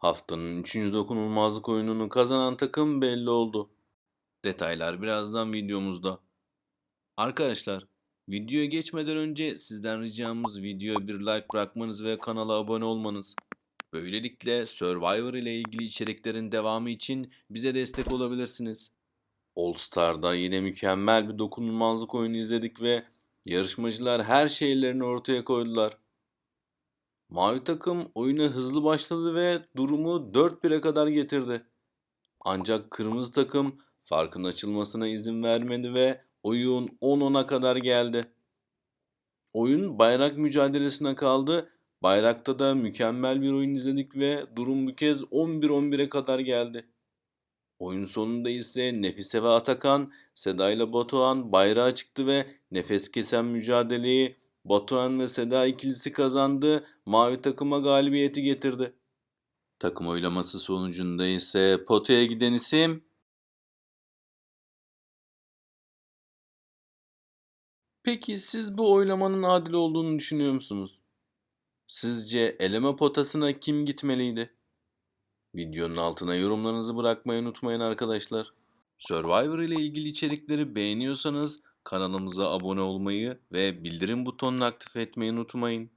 Haftanın 3. dokunulmazlık oyununu kazanan takım belli oldu. Detaylar birazdan videomuzda. Arkadaşlar, videoya geçmeden önce sizden ricamız videoya bir like bırakmanız ve kanala abone olmanız. Böylelikle Survivor ile ilgili içeriklerin devamı için bize destek olabilirsiniz. All Star'da yine mükemmel bir dokunulmazlık oyunu izledik ve yarışmacılar her şeylerini ortaya koydular. Mavi takım oyuna hızlı başladı ve durumu 4-1'e kadar getirdi. Ancak kırmızı takım farkın açılmasına izin vermedi ve oyun 10-10'a kadar geldi. Oyun bayrak mücadelesine kaldı. Bayrakta da mükemmel bir oyun izledik ve durum bu kez 11-11'e kadar geldi. Oyun sonunda ise Nefise ve Atakan, Seda ile Batuhan bayrağa çıktı ve nefes kesen mücadeleyi Batuhan ve Seda ikilisi kazandı, mavi takıma galibiyeti getirdi. Takım oylaması sonucunda ise potaya giden isim Peki siz bu oylamanın adil olduğunu düşünüyor musunuz? Sizce eleme potasına kim gitmeliydi? Videonun altına yorumlarınızı bırakmayı unutmayın arkadaşlar. Survivor ile ilgili içerikleri beğeniyorsanız kanalımıza abone olmayı ve bildirim butonunu aktif etmeyi unutmayın.